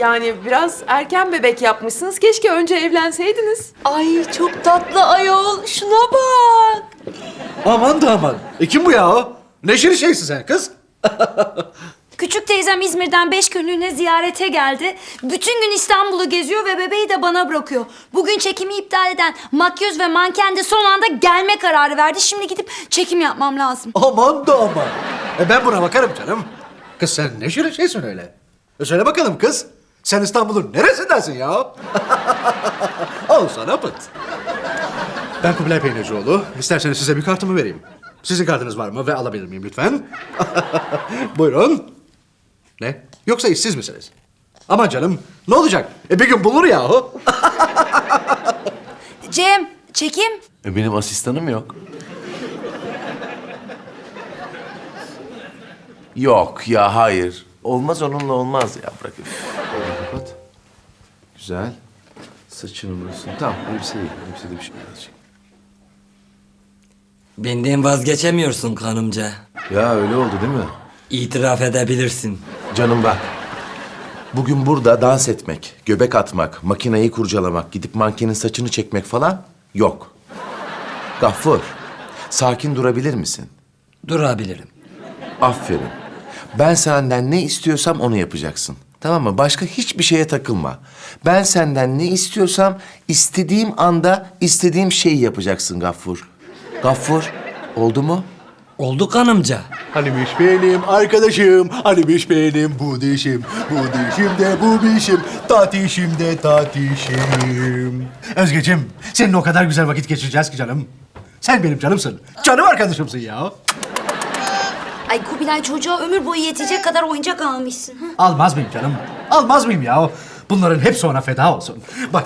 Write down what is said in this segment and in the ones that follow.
Yani biraz erken bebek yapmışsınız. Keşke önce evlenseydiniz. Ay çok tatlı ayol. Şuna bak. Aman da aman. E kim bu ya o? Neşeli şeysin sen kız. Küçük teyzem İzmir'den beş günlüğüne ziyarete geldi. Bütün gün İstanbul'u geziyor ve bebeği de bana bırakıyor. Bugün çekimi iptal eden makyöz ve manken de son anda gelme kararı verdi. Şimdi gidip çekim yapmam lazım. Aman da aman. E ben buna bakarım canım. Kız sen neşeli şeysin öyle. E söyle bakalım kız. Sen İstanbul'un neresindensin ya? Al sana pıt. Ben Kubilay Peynircioğlu. İsterseniz size bir kartımı vereyim. Sizin kartınız var mı ve alabilir miyim lütfen? Buyurun. Ne? Yoksa işsiz misiniz? Aman canım ne olacak? E bir gün bulur yahu. Cem, çekim. E benim asistanım yok. Yok ya hayır. Olmaz onunla olmaz ya bırak. Güzel. Saçını burasını. Tamam elbise değil. Elbisede bir şey olacak. Benden vazgeçemiyorsun kanımca. Ya öyle oldu değil mi? İtiraf edebilirsin. Canım bak. Bugün burada dans etmek, göbek atmak, makineyi kurcalamak, gidip mankenin saçını çekmek falan yok. Gaffur, sakin durabilir misin? Durabilirim. Aferin. Ben senden ne istiyorsam onu yapacaksın. Tamam mı? Başka hiçbir şeye takılma. Ben senden ne istiyorsam istediğim anda istediğim şeyi yapacaksın Gaffur. Gaffur, oldu mu? Oldu kanımca. Hanimiş benim arkadaşım, hanimiş benim bu dişim. Bu dişim de bu bişim, tatişim de tatişim. Özgeciğim, senin o kadar güzel vakit geçireceğiz ki canım. Sen benim canımsın, canım arkadaşımsın ya. Ay Kubilay çocuğa ömür boyu yetecek kadar oyuncak almışsın. Almaz mıyım canım? Almaz mıyım ya? Bunların hepsi ona feda olsun. Bak.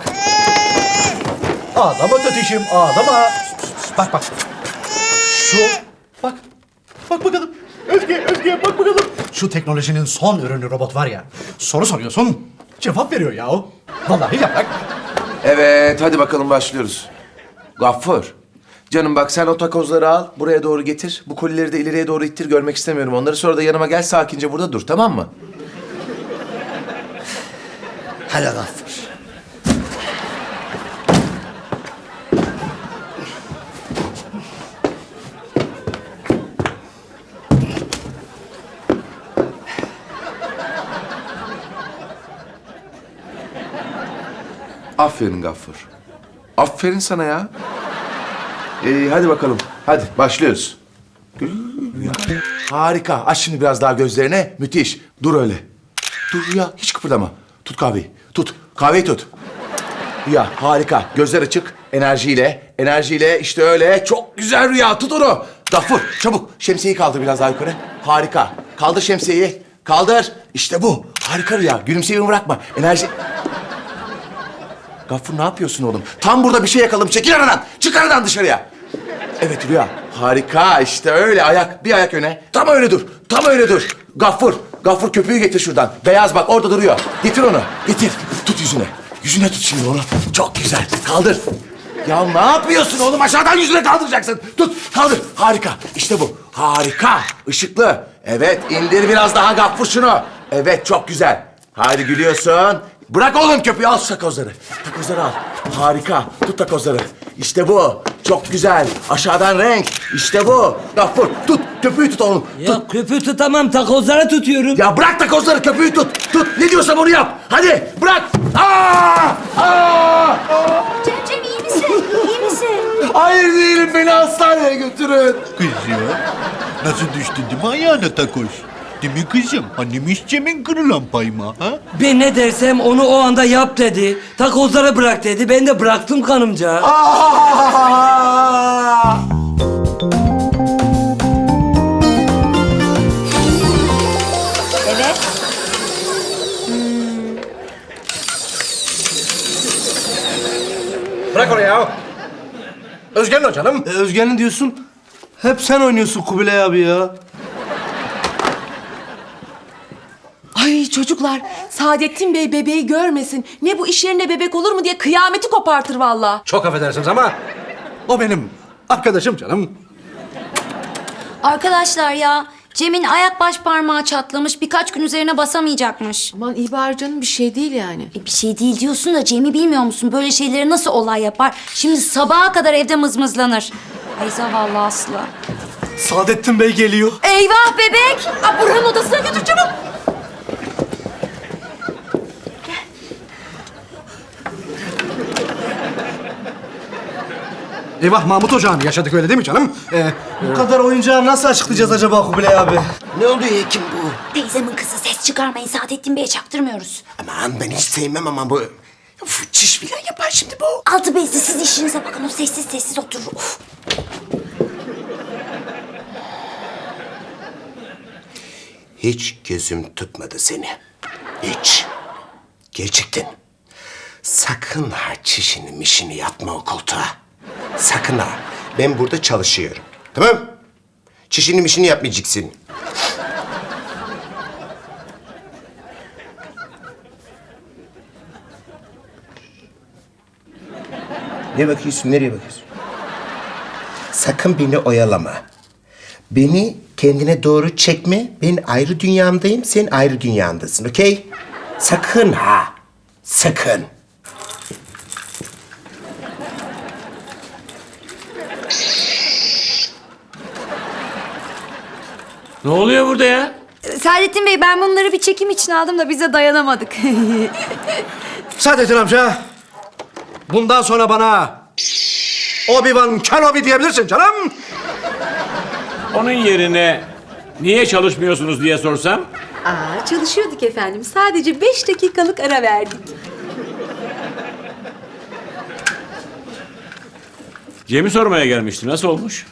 Ağlama tatişim, ağlama. Bak bak. Şu, bak. Bak bakalım. Özge, Özge bak bakalım. Şu teknolojinin son ürünü robot var ya. Soru soruyorsun, cevap veriyor ya. Vallahi ya bak. Evet, hadi bakalım başlıyoruz. Gaffur, canım bak sen o takozları al, buraya doğru getir. Bu kolileri de ileriye doğru ittir, görmek istemiyorum onları. Sonra da yanıma gel, sakince burada dur, tamam mı? Hadi Gaffur. Aferin Gaffur. Aferin sana ya. Ee, hadi bakalım. Hadi başlıyoruz. Harika. Aç şimdi biraz daha gözlerine. Müthiş. Dur öyle. Dur ya. Hiç kıpırdama. Tut kahveyi. Tut. Kahveyi tut. Rüya harika. Gözler açık. Enerjiyle. Enerjiyle işte öyle. Çok güzel Rüya. Tut onu. Gaffur çabuk. Şemsiyeyi kaldır biraz daha yukarı. Harika. Kaldır şemsiyeyi. Kaldır. İşte bu. Harika Rüya. Gülümseyi bırakma. Enerji... Gaffur ne yapıyorsun oğlum? Tam burada bir şey yakalım. Çekil aradan. Çık aradan dışarıya. Evet Rüya. Harika. işte öyle. Ayak. Bir ayak öne. Tam öyle dur. Tam öyle dur. Gaffur. Gaffur köpüğü getir şuradan. Beyaz bak orada duruyor. Getir onu. Getir. Tut yüzüne. Yüzüne tut şimdi onu. Çok güzel. Kaldır. Ya ne yapıyorsun oğlum? Aşağıdan yüzüne kaldıracaksın. Tut. Kaldır. Harika. İşte bu. Harika. Işıklı. Evet. indir biraz daha Gaffur şunu. Evet çok güzel. Hadi gülüyorsun. Bırak oğlum köpüğü al şu takozları. Takozları al. Harika. Tut takozları. İşte bu. Çok güzel. Aşağıdan renk. İşte bu. Gaffur tut. Köpüğü tut oğlum. Tut. Ya köpüğü tutamam takozları tutuyorum. Ya bırak takozları köpüğü tut. Tut. Ne diyorsam onu yap. Hadi bırak. Aa! Aa! Cem, Cem iyi misin? İyi misin? Hayır değilim. Beni hastaneye götürün. Kız ya. Nasıl düştü değil mi ayağına takoz? Değil mi kızım? Annem Cem'in kırılan payma ha? Ben ne dersem onu o anda yap dedi. Takozları bırak dedi. Ben de bıraktım kanımca. Aa! Evet. Bırak onu ya. Özge'nin o canım. E, Özgen'in diyorsun. Hep sen oynuyorsun Kubilay abi ya. Ay çocuklar, Saadettin Bey bebeği görmesin. Ne bu iş yerine bebek olur mu diye kıyameti kopartır vallahi. Çok affedersiniz ama o benim arkadaşım canım. Arkadaşlar ya Cem'in ayak baş parmağı çatlamış. Birkaç gün üzerine basamayacakmış. Aman iyi bari canım bir şey değil yani. E bir şey değil diyorsun da Cem'i bilmiyor musun? Böyle şeyleri nasıl olay yapar? Şimdi sabaha kadar evde mızmızlanır. Ay zavallı Aslı. Saadettin Bey geliyor. Eyvah bebek! Aa, Burhan'ın odasına götür çabuk. Eyvah Mahmut Hocam yaşadık öyle değil mi canım? Ee, Bu kadar oyuncağı nasıl açıklayacağız acaba Kubilay abi? Ne oluyor Hekim bu? Teyzemin kızı ses çıkarmayın. Saadettin Bey'e çaktırmıyoruz. Aman ben hiç sevmem ama bu... Uf, çiş filan yapar şimdi bu. Altı bezli siz işinize bakın. O sessiz sessiz oturur. Uf. Hiç gözüm tutmadı seni. Hiç. Gerçekten. Sakın ha çişini mişini yapma o koltuğa. Sakın ha. Ben burada çalışıyorum. Tamam? Çişini mişini yapmayacaksın. Ne bakıyorsun? Nereye bakıyorsun? Sakın beni oyalama. Beni kendine doğru çekme. Ben ayrı dünyamdayım, sen ayrı dünyandasın, okey? Sakın ha. Sakın. Ne oluyor burada ya? Saadettin Bey ben bunları bir çekim için aldım da bize dayanamadık. Saadettin amca. Bundan sonra bana Obi-Wan Kenobi diyebilirsin canım. Onun yerine niye çalışmıyorsunuz diye sorsam? Aa, çalışıyorduk efendim. Sadece beş dakikalık ara verdik. Cem'i sormaya gelmişti. Nasıl olmuş?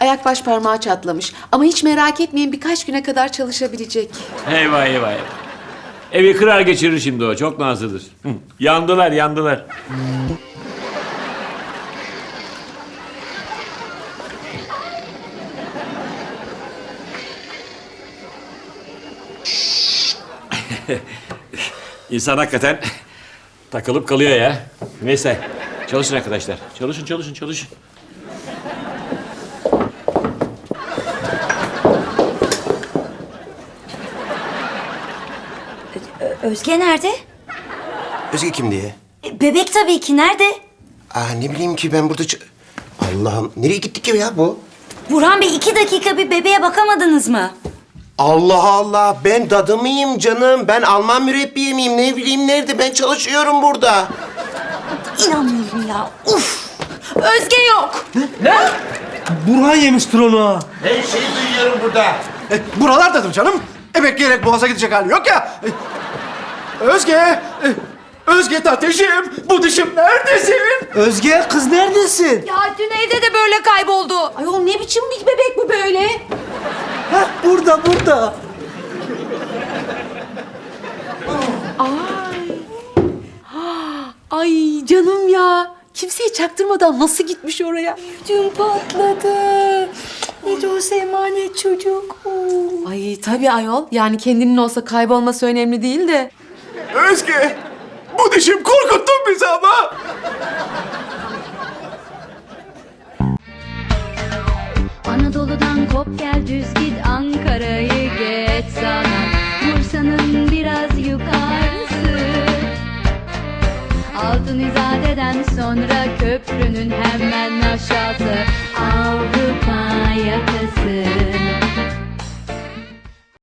Ayak baş parmağı çatlamış. Ama hiç merak etmeyin birkaç güne kadar çalışabilecek. Eyvah eyvah. Evi kırar geçirir şimdi o. Çok nazlıdır. Yandılar yandılar. İnsan hakikaten takılıp kalıyor ya. Neyse. Çalışın arkadaşlar. Çalışın çalışın çalışın. Özge nerede? Özge kim diye? E, Bebek tabii ki. Nerede? Aa, ne bileyim ki ben burada... ç- Allah'ım, nereye gittik ya bu? Burhan Bey iki dakika bir bebeğe bakamadınız mı? Allah Allah, ben dadı mıyım canım? Ben Alman mürebbiye miyim? Ne bileyim nerede? Ben çalışıyorum burada. İnanmıyorum ya. Uf! Özge yok. Burhan yemiştir onu ha. Her şeyi duyuyorum burada. E, buralardadır canım. Emekleyerek boğaza gidecek hali yok ya. E, Özge. Özge Tateşim. Bu dişim neredesin? Özge kız neredesin? Ya dün evde de böyle kayboldu. Ayol ne biçim bir bebek bu böyle? Heh burada burada. Ay canım ya. Kimseye çaktırmadan nasıl gitmiş oraya? Dün patladı. Ne de olsa emanet çocuk. Ay tabii ayol. Yani kendinin olsa kaybolması önemli değil de. Özge. Bu dişim korkuttun bizi ama. Anadolu'dan kop gel düz git Ankara'yı geç sana Bursa'nın biraz yukarısı Altın İzade'den sonra köprünün hemen aşağısı